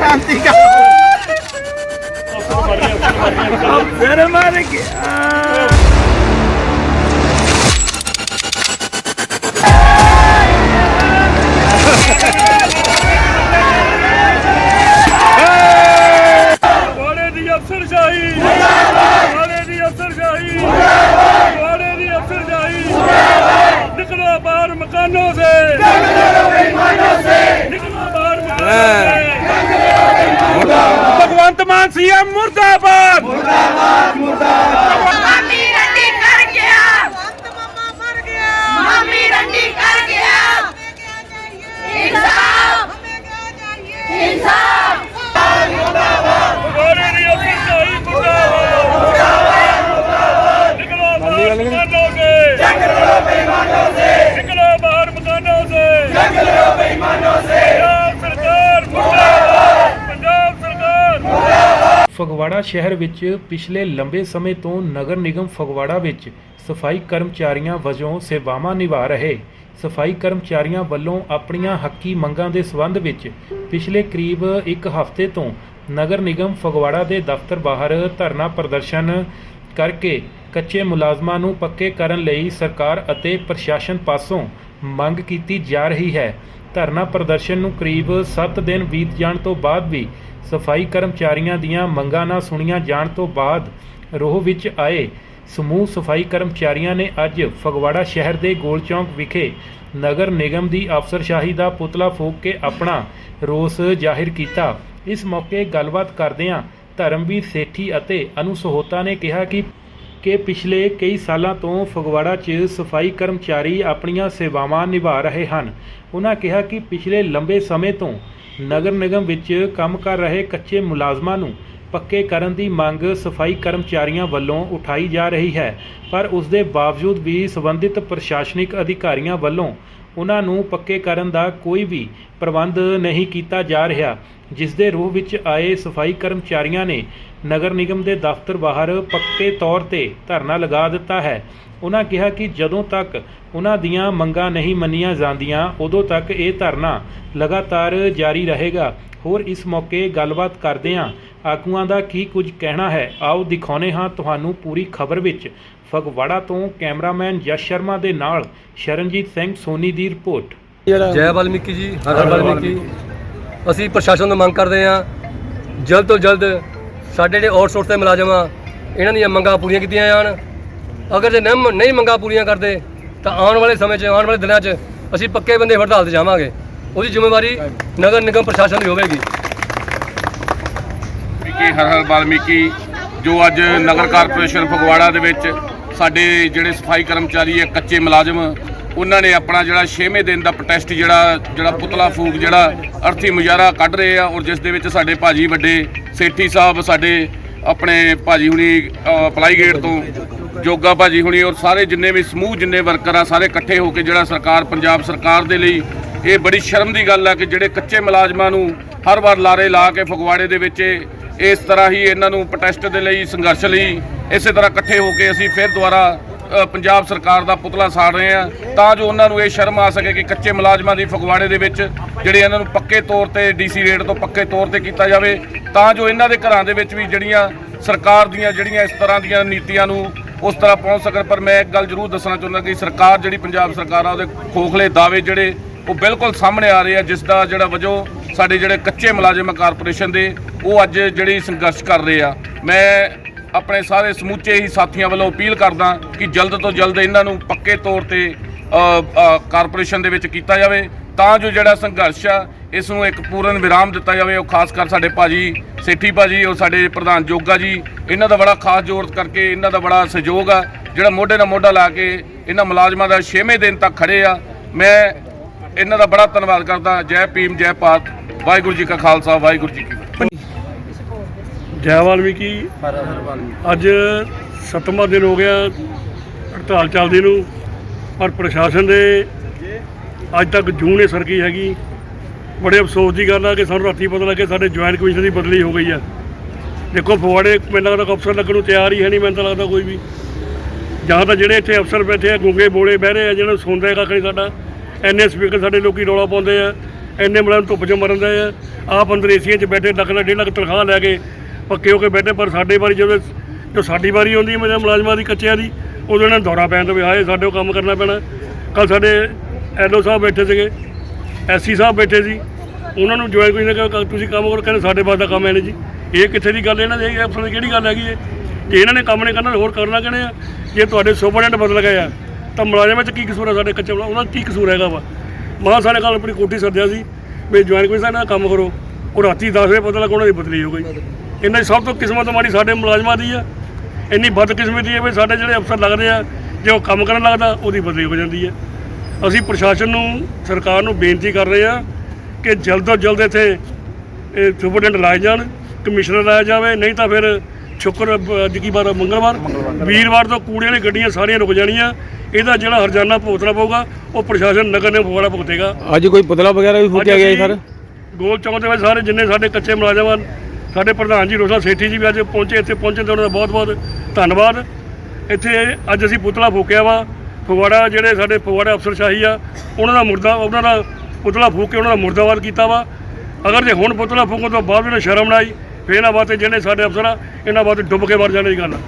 ਸ਼ਾਂਤੀ ਕਰ ਫਿਰ ਮਰ ਗਿਆ ਵਾੜੇ ਦੀ ਅਫਸਰਸ਼ਾਹੀ ਜਿੰਦਾਬਾਦ ਵਾੜੇ ਦੀ ਅਫਸਰਸ਼ਾਹੀ ਜਿੰਦਾਬਾਦ ਵਾੜੇ ਦੀ ਅਫਸਰਸ਼ਾਹੀ ਜਿੰਦਾਬਾਦ ਨਿਕਲੋ ਬਾਹਰ ਮਕਾਨੋਂ ਸੇ ਨਿਕਲੋ ਬੇਈਮਾਨੋਂ ਸੇ ਨਿਕਲੋ ਬਾਹਰ ਮਕਾਨੋਂ ਸੇ ਭਗਵੰਤ ਮਾਨ ਸੀਐਮ ਮੁਰਦਾਬਾਦ ਮਾਮੀ ਰੰਡੀ ਕਰ ਗਿਆ ਵੰਤ ਮਮਾ ਮਰ ਗਿਆ ਮਾਮੀ ਰੰਡੀ ਕਰ ਗਿਆ ਇਨਸਾਫ ਇਨਸਾਫ ਵਾੜੇ ਦੀ ਅਫਸਰਸ਼ਾਹੀ ਮੁਰਦਾਬਾਦ ਨਿਕਲੋ ਬਾਹਰ ਮਕਾਨੋਂ ਸੇ ਨਿਕਲੋ ਬੇਈਮਾਨੋਂ ਸੇ ਨਿਕਲੋ ਬਾਹਰ ਮਕਾਨੋਂ ਸੇ ਨਿਕਲੋ ਬੇਈਮਾਨੋਂ ਸੇ ਪੰਜਾਬ ਸਰਕਾਰ ਮੁਰਦਾਬਾਦ ਪੰਜਾਬ ਸਰਕਾਰ ਫਗਵਾੜਾ ਸ਼ਹਿਰ ਵਿੱਚ ਪਿਛਲੇ ਲੰਬੇ ਸਮੇਂ ਤੋਂ ਨਗਰ ਨਿਗਮ ਫਗਵਾੜਾ ਵਿੱਚ ਸਫ਼ਾਈ ਕਰਮਚਾਰੀਆਂ ਵਜੋਂ ਸੇਵਾਵਾਂ ਨਿਭਾ ਰਹੇ। ਸਫ਼ਾਈ ਕਰਮਚਾਰੀਆਂ ਵੱਲੋਂ ਆਪਣੀਆਂ ਹੱਕੀ ਮੰਗਾਂ ਦੇ ਸਬੰਧ ਵਿੱਚ ਪਿਛਲੇ ਕਰੀਬ ਇੱਕ ਹਫ਼ਤੇ ਤੋਂ ਨਗਰ ਨਿਗਮ ਫਗਵਾੜਾ ਦੇ ਦਫ਼ਤਰ ਬਾਹਰ ਧਰਨਾ ਪ੍ਰਦਰਸ਼ਨ ਕਰਕੇ ਕੱਚੇ ਮੁਲਾਜ਼ਮਾਂ ਨੂੰ ਪੱਕੇ ਕਰਨ ਲਈ ਸਰਕਾਰ ਅਤੇ ਪ੍ਰਸ਼ਾਸਨ ਪਾਸੋਂ ਮੰਗ ਕੀਤੀ ਜਾ ਰਹੀ ਹੈ। ਧਰਨਾ ਪ੍ਰਦਰਸ਼ਨ ਨੂੰ ਕਰੀਬ 7 ਦਿਨ ਬੀਤ ਜਾਣ ਤੋਂ ਬਾਅਦ ਵੀ ਸਫ਼ਾਈ ਕਰਮਚਾਰੀਆਂ ਦੀਆਂ ਮੰਗਾਂ ਨਾ ਸੁਣੀਆਂ ਜਾਣ ਤੋਂ ਬਾਅਦ ਰੋਹ ਵਿੱਚ ਆਏ ਸਮੂਹ ਸਫ਼ਾਈ ਕਰਮਚਾਰੀਆਂ ਨੇ ਅੱਜ ਫਗਵਾੜਾ ਸ਼ਹਿਰ ਦੇ ਗੋਲ ਚੌਂਕ ਵਿਖੇ ਨਗਰ ਨਿਗਮ ਦੀ ਅਫਸਰਸ਼ਾਹੀ ਦਾ ਪੁਤਲਾ ਫੂਕ ਕੇ ਆਪਣਾ ਰੋਸ ਜ਼ਾਹਿਰ ਕੀਤਾ। ਇਸ ਮੌਕੇ ਗੱਲਬਾਤ ਕਰਦਿਆਂ ਧਰਮਵੀਰ ਸੇਠੀ ਅਤੇ ਅਨੂ ਸਹੋਤਾ ਨੇ ਕਿਹਾ ਕਿ ਕਿ ਪਿਛਲੇ ਕਈ ਸਾਲਾਂ ਤੋਂ ਫਗਵਾੜਾ 'ਚ ਸਫ਼ਾਈ ਕਰਮਚਾਰੀ ਆਪਣੀਆਂ ਸੇਵਾਵਾਂ ਨਿਭਾ ਰਹੇ ਹਨ। ਉਹਨਾਂ ਕਿਹਾ ਕਿ ਪਿਛਲੇ ਲੰਬੇ ਸਮੇਂ ਤੋਂ ਨਗਰ ਨਿਗਮ ਵਿੱਚ ਕੰਮ ਕਰ ਰਹੇ ਕੱਚੇ ਮੁਲਾਜ਼ਮਾਂ ਨੂੰ ਪੱਕੇ ਕਰਨ ਦੀ ਮੰਗ ਸਫ਼ਾਈ ਕਰਮਚਾਰੀਆਂ ਵੱਲੋਂ ਉਠਾਈ ਜਾ ਰਹੀ ਹੈ, ਪਰ ਉਸ ਦੇ ਬਾਵਜੂਦ ਵੀ ਸੰਬੰਧਿਤ ਪ੍ਰਸ਼ਾਸਨਿਕ ਅਧਿਕਾਰੀਆਂ ਵੱਲੋਂ ਉਹਨਾਂ ਨੂੰ ਪੱਕੇ ਕਰਨ ਦਾ ਕੋਈ ਵੀ ਪ੍ਰਬੰਧ ਨਹੀਂ ਕੀਤਾ ਜਾ ਰਿਹਾ ਜਿਸ ਦੇ ਰੂਹ ਵਿੱਚ ਆਏ ਸਫ਼ਾਈ ਕਰਮਚਾਰੀਆਂ ਨੇ ਨਗਰ ਨਿਗਮ ਦੇ ਦਫ਼ਤਰ ਬਾਹਰ ਪੱਕੇ ਤੌਰ ਤੇ ਧਰਨਾ ਲਗਾ ਦਿੱਤਾ ਹੈ। ਉਹਨਾਂ ਕਿਹਾ ਕਿ ਜਦੋਂ ਤੱਕ ਉਹਨਾਂ ਦੀਆਂ ਮੰਗਾਂ ਨਹੀਂ ਮੰਨੀਆਂ ਜਾਂਦੀਆਂ, ਉਦੋਂ ਤੱਕ ਇਹ ਧਰਨਾ ਲਗਾਤਾਰ ਜਾਰੀ ਰਹੇਗਾ। ਹੋਰ ਇਸ ਮੌਕੇ ਗੱਲਬਾਤ ਕਰਦਿਆਂ ਆਗੂਆਂ ਦਾ ਕੀ ਕੁਝ ਕਹਿਣਾ ਹੈ? ਆਓ ਦਿਖਾਉਨੇ ਹਾਂ ਤੁਹਾਨੂੰ ਪੂਰੀ ਖਬਰ ਵਿੱਚ। ਫਗਵਾੜਾ ਤੋਂ ਕੈਮਰਾਮੈਨ ਯਸ਼ ਸ਼ਰਮਾ ਦੇ ਨਾਲ ਸ਼ਰਨਜੀਤ ਸਿੰਘ ਸੋਨੀ ਦੀ ਰਿਪੋਰਟ। ਜੈ ਵਾਲਮੀਕੀ ਜੀ, ਹਰ ਵਾਲਮੀਕੀ। ਅਸੀਂ ਪ੍ਰਸ਼ਾਸਨ ਤੋਂ ਮੰਗ ਕਰਦੇ ਹਾਂ, ਜਲਦ ਤੋਂ ਜਲਦ ਸਾਡੇ ਜਿਹੜੇ ਆਊਟਸੋਰਸ ਦੇ ਮੁਲਾਜ਼ਮ ਆ, ਇਹਨਾਂ ਦੀਆਂ ਮੰਗਾਂ ਪੂਰੀਆਂ ਕੀਤੀਆਂ ਜਾਣ। ਅਗਰ ਜੇ ਨਹੀਂ ਨਹੀਂ ਮੰਗਾਂ ਪੂਰੀਆਂ ਕਰਦੇ, ਤਾਂ ਆਉਣ ਵਾਲੇ ਸਮੇਂ 'ਚ, ਆਉਣ ਵਾਲੇ ਦਿਨਾਂ 'ਚ ਅਸੀਂ ਪੱਕੇ ਬੰਦੇ ਹੜਤਾਲ ਤੇ ਜਾਵਾਂਗੇ। ਉਹਦੀ ਜ਼ਿੰਮੇਵਾਰੀ ਨਗਰ ਨਿਗਮ ਪ੍ਰਸ਼ਾਸਨ ਦੀ ਹੋਵੇਗੀ। ਵਾਲਮੀਕੀ ਹਰ ਹਰ ਵਾਲਮੀਕੀ ਜੋ ਅੱਜ ਨਗਰ ਕਾਰਪੋਰੇਸ਼ਨ ਫਗਵਾੜਾ ਦੇ ਵਿੱਚ ਸਾਡੇ ਜਿਹੜੇ ਸਫ਼ਾਈ ਕਰਮਚਾਰੀ ਹੈ ਕੱਚੇ ਮੁਲਾਜ਼ਮ ਉਹਨਾਂ ਨੇ ਆਪਣਾ ਜਿਹੜਾ 6ਵੇਂ ਦਿਨ ਦਾ ਪ੍ਰੋਟੈਸਟ ਜਿਹੜਾ ਜਿਹੜਾ ਪੁਤਲਾ ਫੂਕ ਜਿਹੜਾ ਅਰਥੀ ਮੁਜ਼ਾਹਰਾ ਕੱਢ ਰਹੇ ਆ ਔਰ ਜਿਸ ਦੇ ਵਿੱਚ ਸਾਡੇ ਭਾਜੀ ਵੱਡੇ ਸੇਠੀ ਸਾਹਿਬ ਸਾਡੇ ਆਪਣੇ ਭਾਜੀ ਹੁਣੀ ਅ, ਪਲਾਈ ਗੇਟ ਤੋਂ ਜੋਗਾ ਭਾਜੀ ਹੁਣੀ ਔਰ ਸਾਰੇ ਜਿੰਨੇ ਵੀ ਸਮੂਹ ਜਿੰਨੇ ਵਰਕਰ ਆ ਸਾਰੇ ਇਕੱਠੇ ਹੋ ਕੇ ਜਿਹੜਾ ਸਰਕਾਰ ਪੰਜਾਬ ਸਰਕਾਰ ਦੇ ਲਈ ਇਹ ਬੜੀ ਸ਼ਰਮ ਦੀ ਗੱਲ ਆ ਕਿ ਜਿਹੜੇ ਕੱਚੇ ਮੁਲਾਜ਼ਮਾਂ ਨੂੰ ਹਰ ਵਾਰ ਲਾਰੇ ਲਾ ਕੇ ਫਗਵਾੜੇ ਦੇ ਵਿੱਚ ਇਸ ਤਰ੍ਹਾਂ ਹੀ ਇਹਨਾਂ ਨੂੰ ਪ੍ਰੋਟੈਸਟ ਦੇ ਲਈ ਸੰਘਰਸ਼ ਲਈ ਇਸੇ ਤਰ੍ਹਾਂ ਇਕੱਠੇ ਹੋ ਕੇ ਅਸੀਂ ਫਿਰ ਦੁਬਾਰਾ ਪੰਜਾਬ ਸਰਕਾਰ ਦਾ ਪੁਤਲਾ ਸਾੜ ਰਹੇ ਆ ਤਾਂ ਜੋ ਉਹਨਾਂ ਨੂੰ ਇਹ ਸ਼ਰਮ ਆ ਸਕੇ ਕਿ ਕੱਚੇ ਮੁਲਾਜ਼ਮਾਂ ਦੀ ਫਗਵਾੜੇ ਦੇ ਵਿੱਚ ਜਿਹੜੇ ਇਹਨਾਂ ਨੂੰ ਪੱਕੇ ਤੌਰ ਤੇ ਡੀਸੀ ਰੇਟ ਤੋਂ ਪੱਕੇ ਤੌਰ ਤੇ ਕੀਤਾ ਜਾਵੇ, ਤਾਂ ਜੋ ਇਹਨਾਂ ਦੇ ਘਰਾਂ ਦੇ ਵਿੱਚ ਵੀ ਜਿਹੜੀਆਂ ਸਰਕਾਰ ਦੀਆਂ ਜਿਹੜੀਆਂ ਇਸ ਤਰ੍ਹਾਂ ਦੀਆਂ ਨੀਤੀਆਂ ਨੂੰ ਉਸ ਤਰ੍ਹਾਂ ਪਹੁੰਚ ਸਕਣ। ਪਰ ਮੈਂ ਇੱਕ ਗੱਲ ਜ਼ਰੂਰ ਦੱਸਣਾ ਚਾਹੁੰਦਾ ਕਿ ਸਰਕਾਰ ਜਿਹੜੀ ਪੰਜਾਬ ਸਰਕਾਰ ਆ, ਉਹਦੇ ਖੋਖਲੇ ਦਾਅਵੇ ਜਿਹੜੇ ਉਹ ਬਿਲਕੁਲ ਸਾਹਮਣੇ ਆ ਰਹੇ ਆ, ਜਿਸ ਦਾ ਜਿਹੜਾ ਵਜੋਂ ਸਾਡੇ ਜਿਹੜੇ ਕੱਚੇ ਮੁਲਾਜ਼ਮ ਆ ਕਾਰਪੋਰੇਸ਼ਨ ਦੇ, ਉਹ ਅੱਜ ਜਿਹੜੀ ਸੰਘਰਸ਼ ਕਰ ਰਹੇ ਆ। ਮੈਂ ਆਪਣੇ ਸਾਰੇ ਸਮੁੱਚੇ ਹੀ ਸਾਥੀਆਂ ਵੱਲੋਂ ਅਪੀਲ ਕਰਦਾ ਕਿ ਜਲਦ ਤੋਂ ਜਲਦ ਇਹਨਾਂ ਨੂੰ ਪੱਕੇ ਤੌਰ ਤੇ ਕਾਰਪੋਰੇਸ਼ਨ ਦੇ ਵਿੱਚ ਕੀਤਾ ਜਾਵੇ। ਤਾਂ ਜੋ ਜਿਹੜਾ ਸੰਘਰਸ਼ ਆ, ਇਸ ਨੂੰ ਇੱਕ ਪੂਰਨ ਵਿਰਾਮ ਦਿੱਤਾ ਜਾਵੇ। ਉਹ ਖਾਸ ਕਰ ਸਾਡੇ ਭਾਜੀ ਸੇਠੀ ਭਾਜੀ ਔਰ ਸਾਡੇ ਪ੍ਰਧਾਨ ਜੋਗਾ ਜੀ, ਇਹਨਾਂ ਦਾ ਬੜਾ ਖਾਸ ਜ਼ੋਰ ਕਰਕੇ ਇਹਨਾਂ ਦਾ ਬੜਾ ਸਹਿਯੋਗ ਆ, ਜਿਹੜਾ ਮੋਢੇ ਨਾਲ ਮੋਢਾ ਲਾ ਕੇ ਇਹਨਾਂ ਮੁਲਾਜ਼ਮਾਂ ਦਾ 6ਵੇਂ ਦਿਨ ਤੱਕ ਖੜੇ ਆ। ਮੈਂ ਇਹਨਾਂ ਦਾ ਬੜਾ ਧੰਨਵਾਦ ਕਰਦਾ। ਜੈ ਭੀਮ, ਜੈ ਭਾਰਤ। ਵਾਹਿਗੁਰੂ ਜੀ ਕਾ ਖਾਲਸਾ ਵਾਹਿਗੁਰੂ ਜੀ ਕੀ ਫਤਿਹ। ਜੈ ਵਾਲਮੀਕੀ। ਅੱਜ ਸੱਤਵਾਂ ਦਿਨ ਹੋ ਗਿਆ ਹੜਤਾਲ ਚੱਲਦੀ ਨੂੰ ਪਰ ਪ੍ਰਸ਼ਾਸਨ ਦੇ ਅੱਜ ਤੱਕ ਜੂਨ ਨੇ ਸਰਕੀ ਹੈਗੀ। ਬੜੇ ਅਫਸੋਸ ਦੀ ਗੱਲ ਆ ਕਿ ਸਾਨੂੰ ਰਾਤੀ ਪਤਾ ਲੱਗਿਆ ਸਾਡੇ ਜੁਆਇੰਟ ਕਮਿਸ਼ਨ ਦੀ ਬਦਲੀ ਹੋ ਗਈ ਆ। ਦੇਖੋ ਫਗਵਾੜੇ ਮੈਨੂੰ ਲੱਗਦਾ ਅਫਸਰ ਲੱਗਣ ਨੂੰ ਤਿਆਰ ਹੀ ਹੈ ਨਹੀਂ ਮੈਨੂੰ ਤਾਂ ਲੱਗਦਾ ਕੋਈ ਵੀ। ਜਾਂ ਤਾਂ ਜਿਹੜੇ ਇੱਥੇ ਅਫਸਰ ਬੈਠੇ ਆ ਗੁੰਗੇ ਬੋਲੇ ਬਹਿ ਰਹੇ ਆ ਜਿਹਨਾਂ ਨੂੰ ਸੁਣਦਾ ਕੱਖ ਨਹੀਂ ਸਾਡਾ। ਐਨਐਸ ਸਪੀਕਰ ਸਾਡੇ ਲੋਕੀ ਰੌਲਾ ਪਾਉਂਦੇ ਆ। ਇੰਨੇ ਮੁਲਾਜ਼ਮ ਧੁੱਪ 'ਚ ਮਰਨ ਦੇ ਆ। ਆਪ ਅੰਦਰ ਏਸੀਆਂ 'ਚ ਬੈਠੇ ਲੱਖ ਲੱਖ ਡੇਢ ਲੱਖ ਤਨਖਾਹ ਲੈ ਕੇ ਪੱਕੇ ਹੋ ਕੇ ਬੈਠੇ, ਪਰ ਸਾਡੇ ਵਾਰੀ ਜਦੋਂ ਜੋ ਸਾਡੀ ਵਾਰੀ ਆਉਂਦੀ ਹੈ ਮੇਰੇ ਮੁਲਾਜ਼ਮਾਂ ਦੀ, ਕੱਚਿਆਂ ਦੀ, ਉਦੋਂ ਇਹਨਾਂ ਨੂੰ ਦੌਰਾ ਪੈਣ ਤੋਂ ਵੀ ਹਾਏ, ਸਾਡੇ ਕੋਲ ਕੰਮ ਕਰਨਾ ਪੈਣਾ। ਕੱਲ ਸਾਡੇ ਐਲਓ ਸਾਹਿਬ ਬੈਠੇ ਸੀਗੇ, ਐਸਸੀ ਸਾਹਿਬ ਬੈਠੇ ਸੀ। ਉਹਨਾਂ ਨੂੰ ਜੁਆਇਨ ਕੋਈ ਨਾ ਕਿਹਾ ਤੁਸੀਂ ਕੰਮ ਕਰੋ, ਕਹਿੰਦੇ, ਸਾਡੇ ਬਾਅਦ ਦਾ ਕੰਮ ਹੈ ਨਹੀਂ ਜੀ। ਇਹ ਕਿੱਥੇ ਦੀ ਗੱਲ ਇਹਨਾਂ ਦੀ ਇਹ ਅਫਸਰ ਦੀ ਕਿਹੜੀ ਗੱਲ ਹੈਗੀ ਹੈ? ਜੇ ਇਹਨਾਂ ਨੇ ਕੰਮ ਨਹੀਂ ਕਰਨਾ ਹੋਰ ਕਰਨਾ ਕਿਹਨੇ ਆ? ਜੇ ਤੁਹਾਡੇ ਸੁਪਰਡੈਂਟ ਬਦਲ ਗਏ ਆ, ਤਾਂ ਮੁਲਾਜ਼ਮਾਂ 'ਚ ਕੀ ਕਸੂਰ ਹੈ ਸਾਡੇ ਕੱਚੇ ਮੁਲਾਜ਼ਮ? ਉਹਨਾਂ ਦਾ ਕੀ ਕਸੂਰ ਹੈਗਾ ਵਾ? ਮਾਂ ਸਾਡੇ ਕੱਲ ਆਪਣੀ ਕੋਠੀ ਸੱਦਿਆ ਸੀ ਵੀ ਜੁਆਇਨ ਕੋਈ ਸਾਡੇ ਨਾਲ ਕੰਮ ਕਰੋ। ਉਹ ਰਾਤੀ 10 ਵਜੇ ਪਤਾ ਲੱਗਾ ਉਹਨਾਂ ਦੀ ਬਦਲੀ ਹੋ ਗਈ। ਇਹਨਾਂ ਦੀ ਸਭ ਤੋਂ ਕਿਸਮਤ ਮਾੜੀ ਸਾਡੇ ਮੁਲਾਜ਼ਮਾਂ ਦੀ ਆ। ਇੰਨੀ ਬਦਕਿਸਮਤੀ ਹੈ ਵੀ ਸਾਡੇ ਜਿਹੜੇ ਅਫਸਰ ਲੱਗਦੇ ਆ ਜੇ ਉਹ ਕੰਮ ਕਰਨ ਲੱਗਦਾ ਉਹਦੀ ਬਦਲੀ ਹੋ ਜਾਂਦੀ ਹੈ ਅਸੀਂ ਪ੍ਰਸ਼ਾਸਨ ਨੂੰ ਸਰਕਾਰ ਨੂੰ ਬੇਨਤੀ ਕਰ ਰਹੇ ਆ ਕਿ ਜਲਦ ਤੋਂ ਜਲਦ ਇੱਥੇ ਇਹ ਸੁਪਰਡੈਂਟ ਲਾਏ ਜਾਣ ਕਮਿਸ਼ਨਰ ਲਾਇਆ ਜਾਵੇ ਨਹੀਂ ਤਾਂ ਫਿਰ ਸ਼ੁੱਕਰ ਅੱਜ ਕੀ ਵਾਰ? ਮੰਗਲਵਾਰ? ਵੀਰਵਾਰ ਤੋਂ ਕੂੜਿਆਂ ਦੀਆਂ ਗੱਡੀਆਂ ਸਾਰੀਆਂ ਰੁਕ ਜਾਣੀਆਂ। ਇਹਦਾ ਜਿਹੜਾ ਹਰਜਾਨਾ ਭੁਗਤਣਾ ਪਊਗਾ ਉਹ ਪ੍ਰਸ਼ਾਸਨ ਨਗਰ ਨੇ ਫਗਵਾੜਾ ਭੁਗਤੇਗਾ। ਅੱਜ ਕੋਈ ਪੁਤਲਾ ਵਗੈਰਾ ਵੀ ਫੂਕਿਆ ਗਿਆ ਜੀ ਸਰ? ਗੋਲ ਚੌਂਕ ਦੇ ਵਿੱਚ ਸਾਰੇ ਜਿੰਨੇ ਸਾਡੇ ਕੱਚੇ ਮੁਲਾਜ਼ਮ ਸਾਡੇ ਪ੍ਰਧਾਨ ਜੀ ਰੋਸ਼ਾ ਸੇਠੀ ਜੀ ਵੀ ਅੱਜ ਪਹੁੰਚੇ ਇੱਥੇ ਪਹੁੰਚੇ ਤੇ ਉਹਨਾਂ ਦਾ ਬਹੁਤ ਬਹੁਤ ਧੰਨਵਾਦ। ਇੱਥੇ ਅੱਜ ਅਸੀਂ ਪੁਤਲਾ ਫੂਕਿਆ ਵਾ। ਫਗਵਾੜਾ ਜਿਹੜੇ ਸਾਡੇ ਫਗਵਾੜਾ ਅਫਸਰਸ਼ਾਹੀ ਆ ਉਹਨਾਂ ਦਾ ਮੁਰਦਾ ਉਹਨਾਂ ਦਾ ਪੁਤਲਾ ਫੂਕ ਕੇ ਉਹਨਾਂ ਦਾ ਮੁਰਦਾਬਾਦ ਕੀਤਾ ਵਾ। ਅਗਰ ਜੇ ਹੁਣ ਪੁਤਲਾ ਫੂਕਣ ਤੋਂ ਬਾਅਦ ਵੀ ਇਹਨਾਂ ਸ਼ਰਮ ਨਾ ਆਈ ਫਿਰ ਇਹਨਾਂ ਵਾਸਤੇ ਜਿਹੜੇ ਸਾਡੇ ਅਫਸਰ ਆ ਇਹਨਾਂ ਵਾਸਤੇ ਡੁੱਬ ਕੇ ਮਰ ਜਾਣੇ ਦੀ ਗੱਲ ਆ।